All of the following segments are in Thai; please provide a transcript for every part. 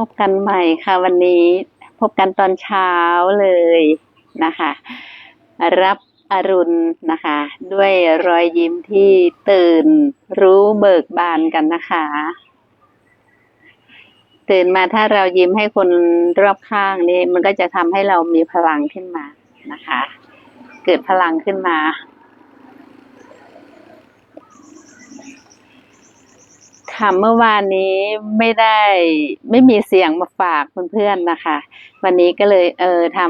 พบกันใหม่ค่ะวันนี้พบกันตอนเช้าเลยนะคะ รับอรุณนะคะ ด้วยรอยยิ้มที่ตื่นรู้เบิกบานกันนะคะ ตื่นมาถ้าเรายิ้มให้คนรอบข้างนี่มันก็จะทำให้เรามีพลังขึ้นมานะคะ เกิดพลังขึ้นมา ค่ะเมื่อวานนี้ไม่ได้ไม่มีเสียงมาฝากเพื่อนๆนะคะ วันนี้ก็เลยเออท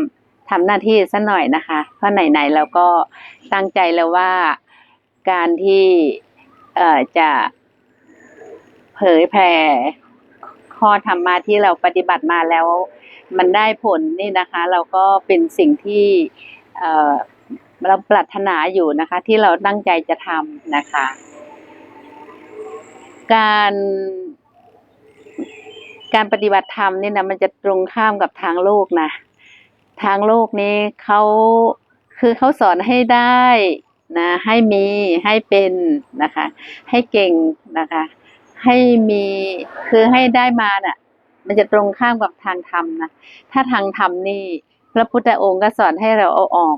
ำทำหน้าที่สัหน่อยนะคะ เพราะไหนๆเราก็ตั้งใจแล้วว่าการที่เอ่อจะเผยแผ่ข้อธรรมะที่เราปฏิบัติมาแล้ว มันได้ผลนี่นะคะ เราก็เป็นสิ่งที่เอ่อเราปรารถนาอยู่นะคะ ที่เราตั้งใจจะทำนะคะ การการปฏิบัติธรรมนี่นะมันจะตรงข้ามกับทางโลกนะ ทางโลกนี้เขาคือเขาสอนให้ได้นะให้มีให้เป็นนะคะ ให้เก่งนะคะ ให้มีคือให้ได้มาน่ะ มันจะตรงข้ามกับทางธรรมนะถ้าทางธรรมนี่ พระพุทธองค์ก็สอนให้เราเอาออก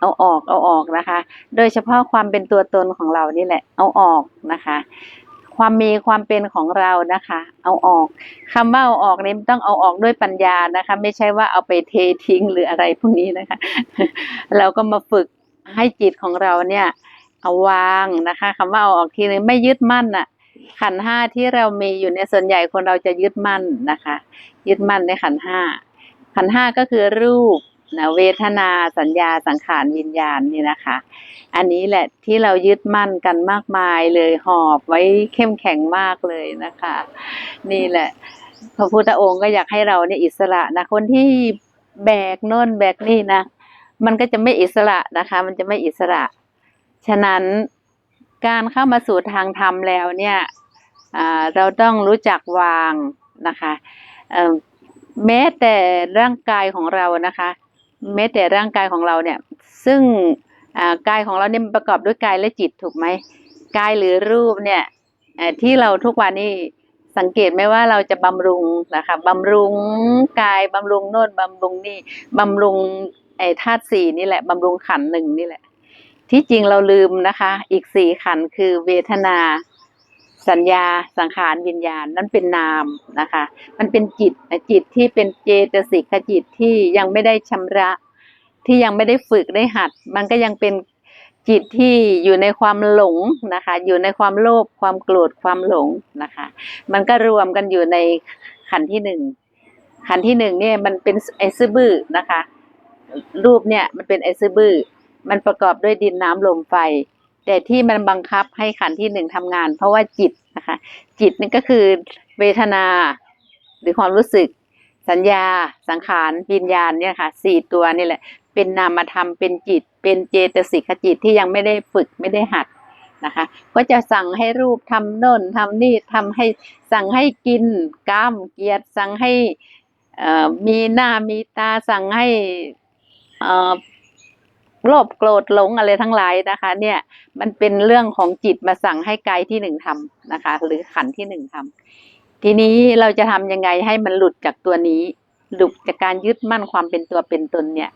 เอาออกเอาออกนะคะ โดยเฉพาะความเป็นตัวตนของเรานี่แหละ เอาออกนะคะ ความมีความเป็นของเรานะคะ เอาออกคำว่าเอาออกนี่ต้องเอาออกด้วยปัญญานะคะ ไม่ใช่ว่าเอาไปเททิ้งหรืออะไรพวกนี้นะคะ เราก็มาฝึกให้จิตของเราเนี่ย เอาวางนะคะคำว่าเอาออกทีนึงไม่ยึดมั่นน่ะขันห้าที่เรามีอยู่ในส่วนใหญ่คนเราจะยึดมั่นนะคะ ยึดมั่นในขันห้าขันห้าก็คือรูป นะเวทนาสัญญาสังขารวิญญาณนี่นะคะ อันนี้แหละที่เรายึดมั่นกันมากมายเลยหอบไว้เข้มแข็งมากเลยนะคะ นี่แหละ พระพุทธองค์ก็อยากให้เราเนี่ยอิสระนะคนที่แบกโน่นแบกนี่นะ มันก็จะไม่อิสระนะคะ มันจะไม่อิสระ ฉะนั้นการเข้ามาสู่ทางธรรมแล้วเนี่ยเราต้องรู้จักวางนะคะแม้แต่ร่างกายของเรานะคะ แม้แต่ร่างกายของเราเนี่ย ซึ่งกายของเราเนี่ยประกอบด้วยกายและจิตถูกไหมกายหรือรูปเนี่ยที่เราทุกวันนี้สังเกตไหมว่าเราจะบำรุงนะคะบำรุงกายบำรุงโน่นบำรุงนี่บำรุงไอ้ธาตุสี่นี่แหละบำรุงขันหนึ่งนี่แหละ ที่จริงเราลืมนะคะ อีกสี่ขันคือเวทนา สัญญาสังขารวิญญาณนั่นเป็นนามนะคะ มันเป็นจิตจิตที่เป็นเจตสิกจิตที่ยังไม่ได้ชำระ ที่ยังไม่ได้ฝึกได้หัด มันก็ยังเป็นจิตที่อยู่ในความหลงนะคะ อยู่ในความโลภความโกรธความหลงนะคะ มันก็รวมกันอยู่ในขันธ์ที่หนึ่งขันธ์ที่หนึ่งเนี่ยมันเป็นไอซ์บื้อนะคะ รูปเนี่ยมันเป็นไอซ์บื้อมันประกอบด้วยดินน้ำลมไฟ แต่ที่มันบังคับให้ขันที่หนึ่งทำงาน เพราะว่าจิตนะคะ จิตนี่ก็คือเวทนา หรือความรู้สึก สัญญา สังขารวิญญาณเนี่ยค่ะสี่ตัวนี่แหละ เป็นนามธรรมเป็นจิต เป็นเจตสิกขจิตที่ยังไม่ได้ฝึกไม่ได้หัดนะคะ ก็จะสั่งให้รูปทำโน่นทำนี่ทำให้สั่งให้กินกล้ามเกียรติสั่งให้มีหน้ามีตาสั่งให้อ่อ โลภโกรธหลงอะไรทั้งหลายนะคะ เนี่ยมันเป็นเรื่องของจิตมาสั่งให้กายที่หนึ่งทำนะคะ หรือขันที่หนึ่งทำทีนี้เราจะทำยังไงให้มันหลุดจากตัวนี้หลุดจากการยึดมั่นความเป็นตัวเป็นตนเนี่ย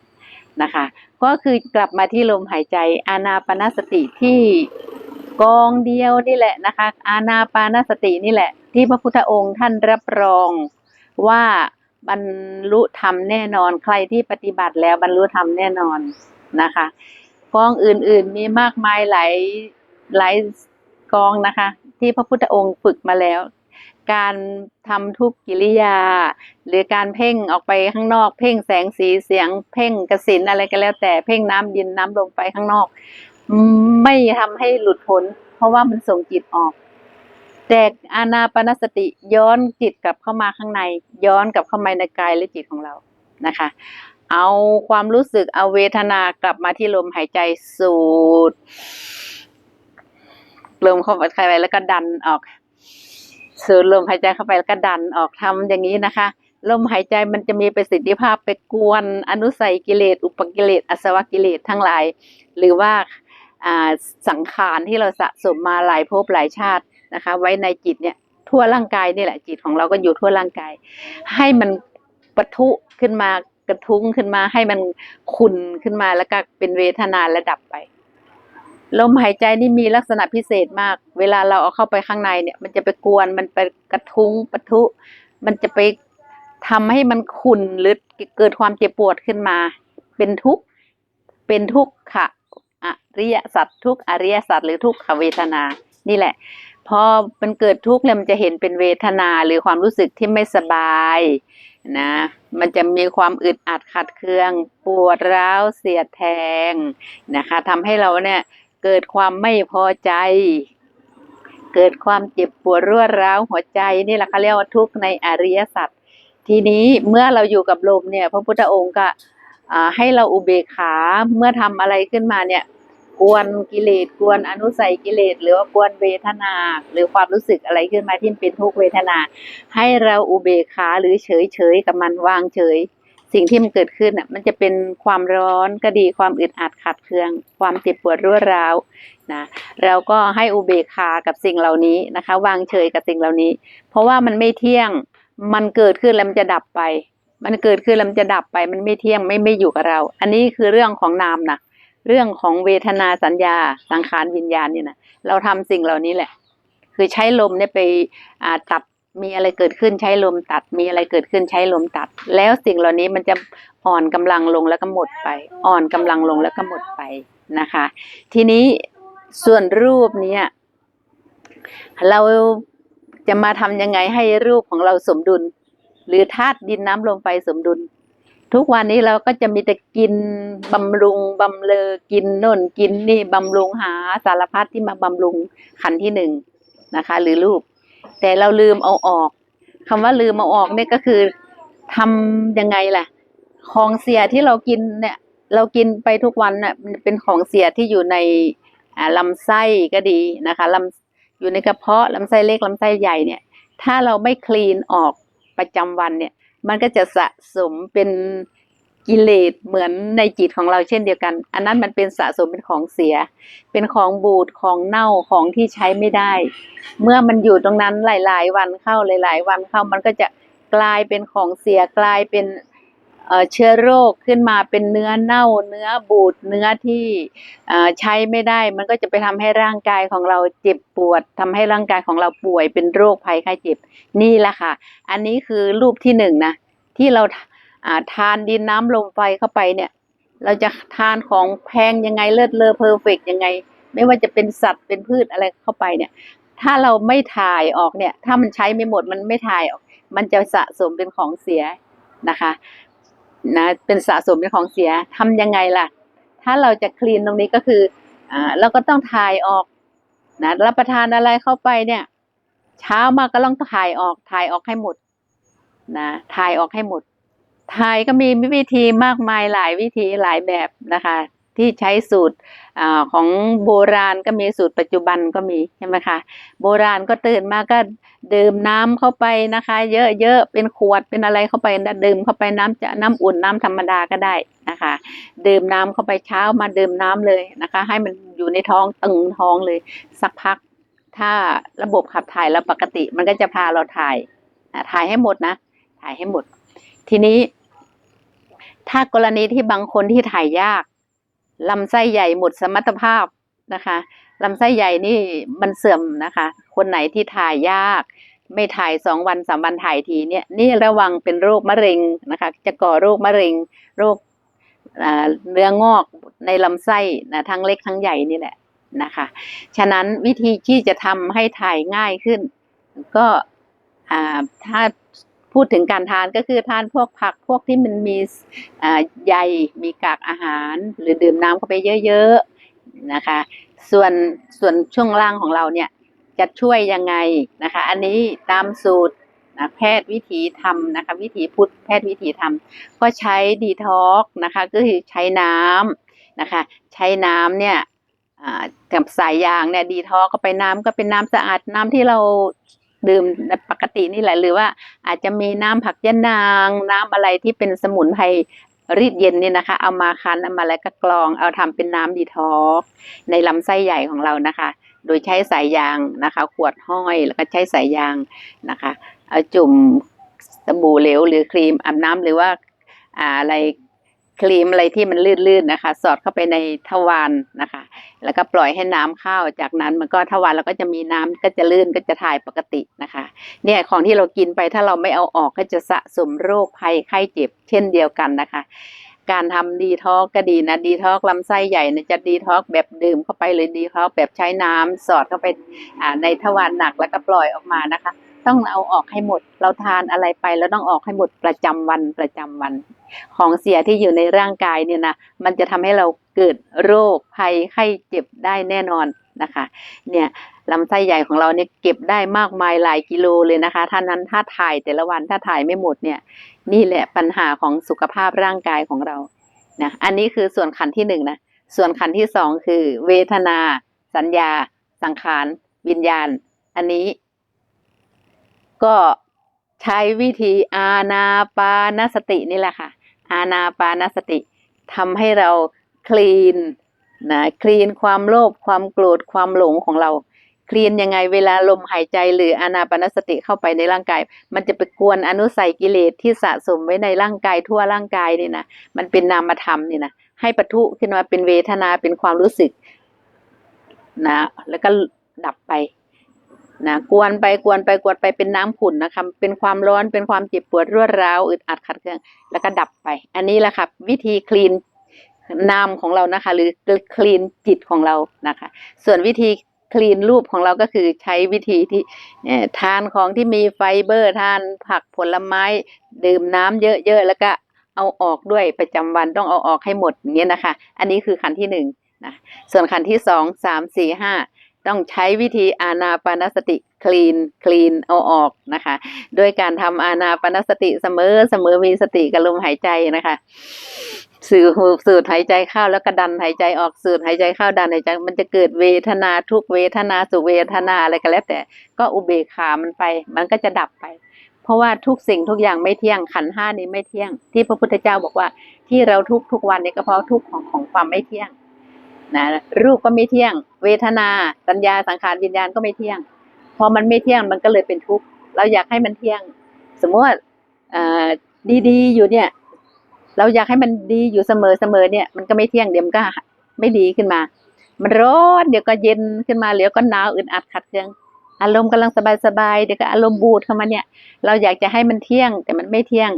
นะคะ ก็คือกลับมาที่ลมหายใจอานาปาสติที่กองเดียวนี่แหละนะคะ อานาปานสตินี่แหละ ที่พระพุทธองค์ท่านรับรองว่าบรรลุธรรมแน่นอนใครที่ปฏิบัติแล้วบรรลุธรรมแน่นอน นะคะกองอื่นๆมีมากมายหลายหลายกองนะคะ ที่พระพุทธองค์ฝึกมาแล้ว การทำทุกกิริยา หรือการเพ่งออกไปข้างนอก เพ่งแสงสีเสียง เพ่งกสินอะไรก็แล้ว แต่เพ่งน้ำดินน้ำลมไปข้างนอก ไม่ทำให้หลุดพ้นเพราะว่ามันส่งจิตออกแต่อานาปนสติย้อนจิตกลับเข้ามาข้างใน ย้อนกลับเข้ามาในกายและจิตของเรานะคะ เอาความรู้สึกเอาเวทนากลับมาที่ลมหายใจสูดลมเข้าไปแล้วก็ดันออก สูดลมหายใจเข้าไปแล้วก็ดันออกทำอย่างนี้นะคะ ลมหายใจมันจะมีประสิทธิภาพไปกวน อนุสัยกิเลส อุปกิเลสอสวกิเลสทั้งหลาย หรือว่าอ่าสังขารที่เราสะสมมาหลายภพหลายชาตินะคะ ไว้ในจิตเนี่ยทั่วร่างกายนี่แหละจิตของเราก็อยู่ทั่วร่างกาย ให้มันปะทุขึ้นมา กระทุ้งขึ้นมาให้มันขุ่นขึ้นมาแล้วก็เป็นเวทนาและดับไปลมหายใจนี่มีลักษณะพิเศษมาก เวลาเราเอาเข้าไปข้างในเนี่ย มันจะไปกวนมันไปกระทุ้งปะทุ มันจะไปทำให้มันขุ่นหรือเกิดความเจ็บปวดขึ้นมา เป็นทุกข์เป็นทุกขะอริยสัตว์ทุกอริยสัตว์หรือทุกขเวทนา นี่แหละ พอมันเกิดทุกข์เนี่ยมันจะเห็นเป็นเวทนาหรือความรู้สึกที่ไม่สบาย นะ มันจะมีความอึดอัดขัดเคือง ปวดร้าวเสียดแทงนะคะทำให้เราเนี่ยเกิดความไม่พอใจ เกิดความเจ็บปวดร่วร้าวหัวใจนี่แหละเขาเรียกว่าทุกข์ในอริยสัจทีนี้เมื่อเราอยู่กับลมเนี่ย พระพุทธองค์ก็ให้เราอุเบกขาเมื่อทำอะไรขึ้นมาเนี่ย กวนกิเลสกวนอนุสัยกิเลสหรือว่ากวนเวทนา หรือความรู้สึกอะไรขึ้นมาที่เป็นทุกเวทนา ให้เราอุเบกขาหรือเฉยเฉยกับมันวางเฉย สิ่งที่มันเกิดขึ้นอะมันจะเป็นความร้อนก็ดีความอึดอัดขัดเคือง ความเจ็บปวดรั่วร้าวนะเราก็ให้อุเบกขากับสิ่งเหล่านี้นะคะ วางเฉยกับสิ่งเหล่านี้ เพราะว่ามันไม่เที่ยงมันเกิดขึ้นแล้วมันจะดับไป มันเกิดขึ้นแล้วมันจะดับไป มันไม่เที่ยงไม่ไม่อยู่กับเรา อันนี้คือเรื่องของนามนะ เรื่องของเวทนาสัญญาสังขารวิญญาณเนี่ยนะเราทำสิ่งเหล่านี้แหละ คือใช้ลมเนี่ยไปอ่าตัดมีอะไรเกิดขึ้นใช้ลมตัด มีอะไรเกิดขึ้นใช้ลมตัด แล้วสิ่งเหล่านี้มันจะอ่อนกำลังลงแล้วก็หมดไป อ่อนกำลังลงแล้วก็หมดไปนะคะ ทีนี้ส่วนรูปเนี้ยเราจะมาทำยังไงให้รูปของเราสมดุล หรือธาตุดินน้ำลมไฟสมดุล ทุกวันนี้เราก็จะมีแต่กินบำรุงบำเลอกินโน่นกินนี่บำรุงหาสารพัดที่มาบำรุงขันที่หนึ่งนะคะ หรือรูป แต่เราลืมเอาออกคำว่าลืมเอาออกเนี่ยก็คือทำยังไงล่ะ ของเสียที่เรากินเนี่ย เรากินไปทุกวันน่ะเป็นของเสียที่อยู่ในอ่าลำไส้ก็ดีนะคะลำอยู่ในกระเพาะลำไส้เล็กลำไส้ใหญ่เนี่ย ถ้าเราไม่คลีนออกประจำวันเนี่ย มันก็จะสะสมเป็นกิเลสเหมือนในจิตของเราเช่นเดียวกัน อันนั้นมันเป็นสะสมเป็นของเสีย เป็นของบูดของเน่าของที่ใช้ไม่ได้ เมื่อมันอยู่ตรงนั้นหลาย ๆ วันเข้าหลาย ๆ วันเข้ามันก็จะกลายเป็นของเสียกลายเป็น เชื้อโรคขึ้นมาเป็นเนื้อเน่าเนื้อบูดเนื้อที่ใช้ไม่ได้ มันก็จะไปทำให้ร่างกายของเราเจ็บปวดทำให้ร่างกายของเราป่วยเป็นโรคภัยไข้เจ็บนี่แหละค่ะ อันนี้คือรูปที่หนึ่งนะที่เราทานดินน้ำลมไฟเข้าไปเนี่ย เราจะทานของแพงยังไงเลิศเลอเพอร์เฟกยังไง ไม่ว่าจะเป็นสัตว์เป็นพืชอะไรเข้าไปเนี่ย ถ้าเราไม่ถ่ายออกเนี่ย ถ้ามันใช้ไม่หมดมันไม่ถ่ายออก มันจะสะสมเป็นของเสียนะคะ นะเป็นสะสมเป็นของเสียทำยังไงล่ะ ถ้าเราจะคลีนตรงนี้ก็คืออ่าเราก็ต้องถ่ายออกนะรับประทานอะไรเข้าไปเนี่ย เช้ามาก็ต้องถ่ายออกถ่ายออกให้หมดนะถ่ายออกให้หมดถ่ายก็มีวิธีมากมายหลายวิธีหลายแบบนะคะ ที่ใช้สูตรอของโบราณก็มีสูตรปัจจุบันก็มีใช่ไหมคะโบราณก็ตื่นมาก็ดื่มน้ำเข้าไปนะคะ เยอะๆเป็นขวดเป็นอะไรเข้าไปดื่มเข้าไปน้ำจะน้ำอุ่นน้ำธรรมดาก็ได้นะคะ ดื่มน้ำเข้าไปเช้ามาดื่มน้ำเลยนะคะ ให้มันอยู่ในท้องตึงท้องเลย สักพัก ถ้าระบบขับถ่ายเราปกติ มันก็จะพาเราถ่ายถ่ายให้หมดนะ ถ่ายให้หมด ทีนี้ ถ้ากรณีที่บางคนที่ถ่ายยาก ลำไส้ใหญ่หมดสมรรถภาพนะคะลำไส้ใหญ่นี่มันเสื่อมนะคะ คนไหนที่ถ่ายยาก ไม่ถ่ายสองวันสามวันถ่ายทีเนี่ยนี่ระวังเป็นโรคมะเร็งนะคะ จะก่อโรคมะเร็ง โรคเนื้องอกในลำไส้นะทั้งเล็กทั้งใหญ่นี่แหละนะคะ ฉะนั้นวิธีที่จะทำให้ถ่ายง่ายขึ้น ก็ถ้า พูดถึงการทานก็คือทานพวกผักพวกที่มันมีใยมีกากอาหาร หรือดื่มน้ำเข้าไปเยอะๆนะคะ ส่วนส่วนช่วงล่างของเราเนี่ยจะช่วยยังไงนะคะ อันนี้ตามสูตรนะแพทย์วิถีทำนะคะ วิถีพุทธแพทย์วิถีทำก็ใช้ดีท็อกนะคะก็คือใช้น้ำนะคะ ใช้น้ำเนี่ยกับสายยางเนี่ยดีท้อเข้าไปน้ำก็เป็นน้ำสะอาดน้ำที่เรา ดื่มปกตินี่แหละหรือว่าอาจจะมีน้ำผักยะนาง น้ำอะไรที่เป็นสมุนไพรรีดเย็นนี่นะคะ เอามาคั้นเอามาแล้วก็กรอง เอาทำเป็นน้ำดีท็อกในลำไส้ใหญ่ของเรานะคะ โดยใช้สายยางนะคะ ขวดห้อยแล้วก็ใช้สายยางนะคะเอาจุ่มสบู่เหลวหรือครีมอาบน้ำหรือว่าอะไร ครีมอะไรที่มันลื่นๆนะคะ สอดเข้าไปในทวารนะคะ แล้วก็ปล่อยให้น้ำเข้าจากนั้นมันก็ทวารเราก็จะมีน้ำก็จะลื่นก็จะถ่ายปกตินะคะ เนี่ยของที่เรากินไปถ้าเราไม่เอาออกก็จะสะสมโรคภัยไข้เจ็บ เช่นเดียวกันนะคะ การทำดีท็อกก็ดีนะดีท็อกลำไส้ใหญ่เนี่ยจะดีท็อกแบบดื่มเข้าไปเลยดีท็อกแบบใช้น้ำสอดเข้าไปในทวารหนักแล้วก็ปล่อยออกมานะคะ ต้องเอาออกให้หมด เราทานอะไรไปแล้วต้องออกให้หมดประจำวันประจำวัน ของเสียที่อยู่ในร่างกายเนี่ยนะมันจะทำให้เราเกิดโรคภัยไข้เจ็บได้แน่นอนนะคะ เนี่ยลำไส้ใหญ่ของเราเนี่ยเก็บได้มากมายหลายกิโลเลยนะคะท่านั้นถ้าถ่ายแต่ละวันถ้าถ่ายไม่หมดเนี่ยนี่แหละปัญหาของสุขภาพร่างกายของเรานะอันนี้คือส่วนขันที่หนึ่งนะส่วนขันที่สองคือ เวทนา สัญญา สังขาร วิญญาณ อันนี้ ก็ใช้วิธีอาณาปานสตินี่แหละค่ะ อาณาปานสติทำให้เราคลีนนะคลีนความโลภความโกรธความหลงของเรา คลีนยังไงเวลาลมหายใจหรืออานาปานสติเข้าไปในร่างกาย มันจะไปกวนอนุสัยกิเลสที่สะสมไว้ในร่างกายทั่วร่างกายนี่นะมันเป็นนามธรรมนี่นะให้ปะทุขึ้นมาเป็นเวทนาเป็นความรู้สึกนะแล้วก็ดับไป นะกวนไปกวนไปกวนไปเป็นน้ำขุ่นนะคะ เป็นความร้อนเป็นความเจ็บปวดรวดร้าวอึดอัดขัดเคืองแล้วก็ดับไป อันนี้แหละค่ะ วิธีคลีนนามของเรานะคะ หรือคลีนจิตของเรานะคะ ส่วนวิธีคลีนรูปของเราก็คือใช้วิธีที่ทานของที่มีไฟเบอร์ทานผักผลไม้ ดื่มน้ำเยอะๆแล้วก็เอาออกด้วยประจำวันต้องเอาออกให้หมดอย่างเงี้ยนะคะ อันนี้คือขันที่หนึ่งนะส่วนขันที่สองสามสี่ห้า ต้องใช้วิธีอานาปานสติคลีนคลีนเอาออกนะคะ ด้วยการทำอานาปานสติเสมอเสมอมีสติกับลมหายใจนะคะสูดสูดหายใจเข้าแล้วก็ดันหายใจออกสูดหายใจเข้าดันหายใจมันจะเกิดเวทนาทุกเวทนาสุเวทนาอะไรก็แล้วแต่ก็อุเบกขามันไป มันก็จะดับไป เพราะว่าทุกสิ่งทุกอย่างไม่เที่ยงขันห้านี้ไม่เที่ยง ที่พระพุทธเจ้าบอกว่าที่เราทุกทุกวันนี้ก็เพราะทุกของของความไม่เที่ยง นะรูปก็ไม่เที่ยง เวทนา สัญญาสังขารวิญญาณก็ไม่เที่ยง พอมันไม่เที่ยงมันก็เลยเป็นทุกข์เราอยากให้มันเที่ยง สมมติว่าดีๆอยู่เนี่ย เราอยากให้มันดีอยู่เสมอเสมอเนี่ย มันก็ไม่เที่ยงเดี๋ยวมันก็ไม่ดีขึ้นมา มันร้อนเดี๋ยวก็เย็นขึ้นมาเดี๋ยวก็หนาวอึดอัดขัดเคืองอารมณ์กำลังสบายๆเดี๋ยวก็อารมณ์บูดเข้ามาเนี่ย เราอยากจะให้มันเที่ยง แต่มันไม่เที่ยง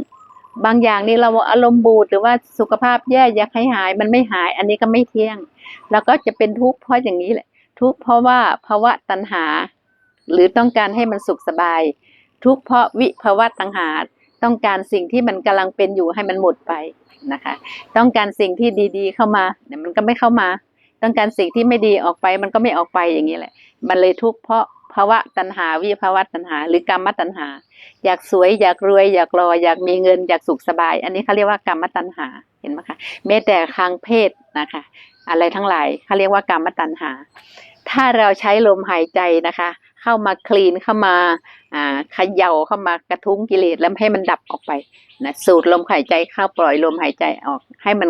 บางอย่างนี่เราอารมณ์บูดหรือว่าสุขภาพแย่อยากให้หายมันไม่หาย อันนี้ก็ไม่เที่ยง แล้วก็จะเป็นทุกข์เพราะอย่างนี้แหละ ทุกข์เพราะว่าภาวะตัณหา หรือต้องการให้มันสุขสบาย ทุกข์เพราะวิภาวะตัณหาต้องการสิ่งที่มันกำลังเป็นอยู่ให้มันหมดไปนะคะ ต้องการสิ่งที่ดีๆเข้ามาเดี๋ยมันก็ไม่เข้ามา ต้องการสิ่งที่ไม่ดีออกไป มันก็ไม่ออกไปอย่างนี้แหละ มันเลยทุกข์เพราะ ภาวะตัณหาวิภาวะตัณหา หรือกรรมตัณหา อยากสวยอยากรวย อยากรออยากมีเงินอยากสุขสบาย อันนี้เขาเรียกว่ากรรมตัณหาเห็นไหมคะแม้แต่ทางเพศนะคะ อะไรทั้งหลายเขาเรียกว่ากรรมตัณหา ถ้าเราใช้ลมหายใจนะคะ เข้ามาคลีนเข้ามาอ่าเขย่าเข้ามากระทุ้งกิเลสแล้วให้มันดับออกไปนะสูดลมหายใจเข้าปล่อยลมหายใจออก ให้มัน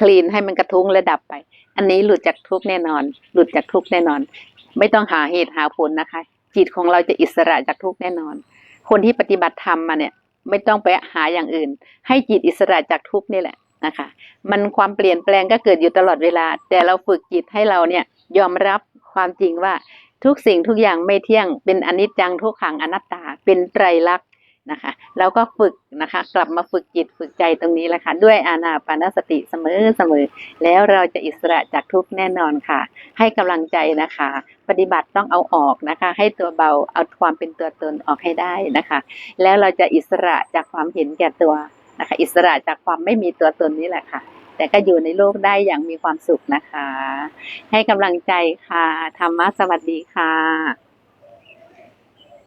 คลีนให้มันกระทุ้งและดับไป อันนี้หลุดจากทุกข์แน่นอน หลุดจากทุกข์แน่นอน ไม่ต้องหาเหตุหาผลนะคะ จิตของเราจะอิสระจากทุกแน่นอน คนที่ปฏิบัติธรรมมาเนี่ยไม่ต้องไปหาอย่างอื่น ให้จิตอิสระจากทุกนี่แหละนะคะ มันความเปลี่ยนแปลงก็เกิดอยู่ตลอดเวลา แต่เราฝึกจิตให้เราเนี่ยยอมรับความจริงว่าทุกสิ่งทุกอย่างไม่เที่ยงเป็นอนิจจังทุกขังอนัตตา เป็นไตรลักษณ์ นะคะแล้วก็ฝึกนะคะ กลับมาฝึกจิตฝึกใจตรงนี้แหละค่ะ ด้วยอานาปานสติเสมอเสมอ แล้วเราจะอิสระจากทุกแน่นอนค่ะ ให้กำลังใจนะคะ ปฏิบัติต้องเอาออกนะคะ ให้ตัวเบาเอาความเป็นตัวตนออกให้ได้นะคะ แล้วเราจะอิสระจากความเห็นแก่ตัวนะคะ อิสระจากความไม่มีตัวตนนี่แหละค่ะ แต่ก็อยู่ในโลกได้อย่างมีความสุขนะคะ ให้กำลังใจค่ะธรรมะสวัสดีค่ะ